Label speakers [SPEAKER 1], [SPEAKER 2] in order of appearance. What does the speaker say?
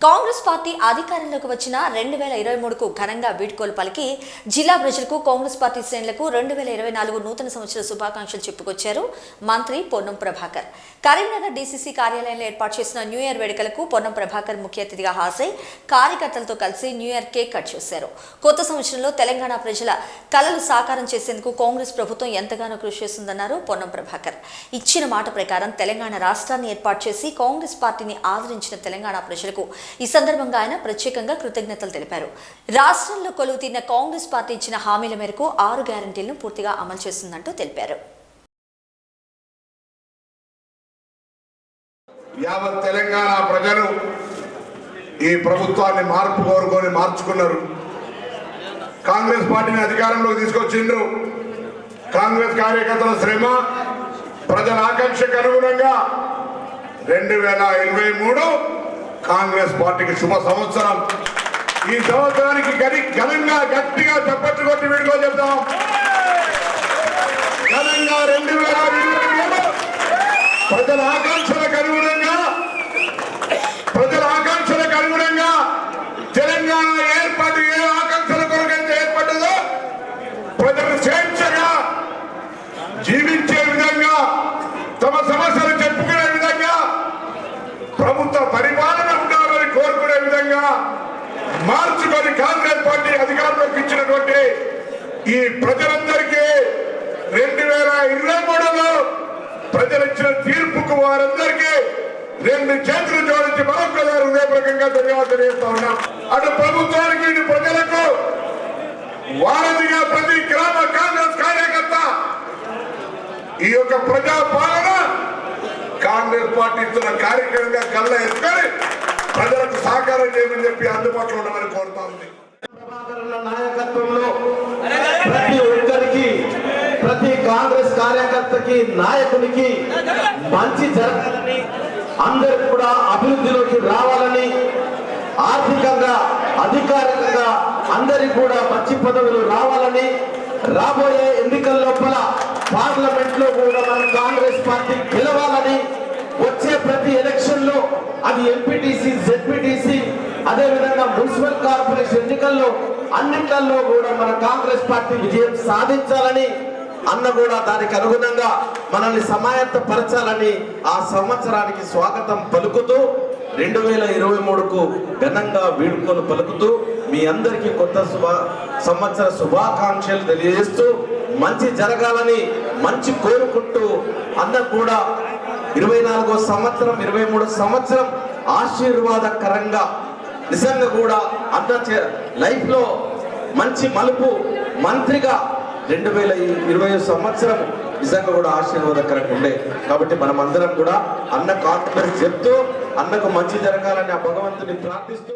[SPEAKER 1] Congress party అధికారంలోకి వచ్చిన రెండు వేల ఇరవై మూడుకు ఘనంగా వీడ్కోలు పలికి జిల్లా ప్రజలకు కాంగ్రెస్ పార్టీ శ్రేణులకు రెండు వేల ఇరవై నాలుగు నూతన సంవత్సర శుభాకాంక్షలు చెప్పుకొచ్చారు మంత్రి పొన్నం ప్రభాకర్. కరీంనగర్ డీసీసీ కార్యాలయంలో ఏర్పాటు చేసిన న్యూ ఇయర్ వేడుకలకు పొన్నం ప్రభాకర్ ముఖ్య అతిథిగా హాజరై కార్యకర్తలతో కలిసి న్యూ ఇయర్ కేక్ కట్ చేశారు. కొత్త సంవత్సరంలో తెలంగాణ ప్రజల కలలు సాకారం చేసేందుకు కాంగ్రెస్ ప్రభుత్వం ఎంతగానో కృషి చేస్తుందన్నారు పొన్నం ప్రభాకర్. ఇచ్చిన మాట ప్రకారం తెలంగాణ రాష్ట్రాన్ని ఏర్పాటు చేసి కాంగ్రెస్ పార్టీని ఆదరించిన తెలంగాణ ప్రజలకు ఈ సందర్భంగా ఆయన ప్రత్యేకంగా కృతజ్ఞతలు తెలిపారు. రాష్ట్రంలో కొలువుతీరిన కాంగ్రెస్ పార్టీ ఇచ్చిన హామీల మేరకు ఆరు గ్యారంటీలను పూర్తిగా అమలు చేస్తుందంటూ తెలిపారు.
[SPEAKER 2] యావత్ తెలంగాణ ప్రజలు ఈ ప్రభుత్వాన్ని మార్పు కోరుకొని మార్చుకున్నారు. కాంగ్రెస్ పార్టీని అధికారంలోకి తీసుకొచ్చిండ్రు. కాంగ్రెస్ కార్యకర్తల శ్రమ ప్రజల ఆకాంక్షకు అనుగుణంగా రెండు వేల ఇరవై మూడు కాంగ్రెస్ పార్టీకి శుభ సంవత్సరం. ఈ సంవత్సరానికి గని ఘనంగా గట్టిగా చప్పట్లు కొట్టి వీడుకో చెప్తాం ఘనంగా రెండు వేల ఇరవై మూడు ప్రజల ఆకాంక్షలకు అనుగుణంగా ప్రజల ఆకాంక్షలకు అనుగుణంగా తెలంగాణ ఏర్పాటు ఏ ఆకాంక్షల కొరకైతే ఏర్పడ్డదో ప్రజలు స్వేచ్ఛగా జీవించే విధంగా తమ సమస్యలు చెప్పుకునే విధంగా ప్రభుత్వ పరిపాలన ఉండాలని కోరుకునే విధంగా మార్చుకొని కాంగ్రెస్ పార్టీ అధికారంలోకి ఇచ్చినటువంటి ఈ ప్రజలందరికీ రెండు వేల ఇరవై మూడులో ప్రజలు ఇచ్చిన తీర్పుకు వారందరికీ రెండు చేతులు జోడించి మరొకసారి హృదయపూర్వకంగా ధన్యవాదాలు తెలియజేస్తా ఉన్నాం. అటు ప్రభుత్వానికి ఇటు ప్రజలకు వారధిగా ప్రతి గ్రామ కాంగ్రెస్ కార్యకర్త ఈ యొక్క ప్రజా పాలన కాంగ్రెస్ పార్టీ ఇస్తున్న కార్యక్రమంగా కళ్ళ ఎత్తుకొని ప్రజలకు సహకారం చేయమని చెప్పి అందుబాటులో ఉండమని కోరుతా ఉంది.
[SPEAKER 3] నాయకత్వంలో ప్రతి ఒక్కరికి ప్రతి కాంగ్రెస్ కార్యకర్తకి నాయకునికి మంచి జరగాలని అందరు కూడా అభివృద్ధిలోకి రావాలని ఆర్థికంగా అధికారికంగా అందరికి కూడా మంచి పదవులు రావాలని రాబోయే ఎన్నికల లోపల పార్లమెంట్లో కూడా మన కాంగ్రెస్ పార్టీ గెలవాలని వచ్చే ప్రతి ఎలక్షన్లో అది ఎంపీటీసీ జెడ్పీటీసీ అదేవిధంగా మున్సిపల్ కార్పొరేషన్ ఎన్నికల్లో అన్నిట్లలో కూడా మన కాంగ్రెస్ పార్టీ విజయం సాధించాలని అన్న కూడా దానికి అనుగుణంగా మనల్ని సమాయత్తపరచాలని ఆ సంవత్సరానికి స్వాగతం పలుకుతూ రెండు వేల ఇరవై మూడుకు ఘనంగా వీడుకోలు పలుకుతూ మీ అందరికీ కొత్త శుభ సంవత్సర శుభాకాంక్షలు తెలియజేస్తూ మంచి జరగాలని మంచి కోరుకుంటూ అన్న కూడా ఇరవై నాలుగో సంవత్సరం ఇరవై మూడో సంవత్సరం ఆశీర్వాదకరంగా నిజంగా కూడా అన్న లైఫ్లో మంచి మలుపు మంత్రిగా రెండు వేల ఇరవై సంవత్సరం నిజంగా కూడా ఆశీర్వాదకరంగా ఉండే. కాబట్టి మనం అందరం కూడా అన్న కాన్ఫిడెన్స్ చెప్తూ అన్నకు మంచి జరగాలని ఆ భగవంతుని ప్రార్థిస్తూ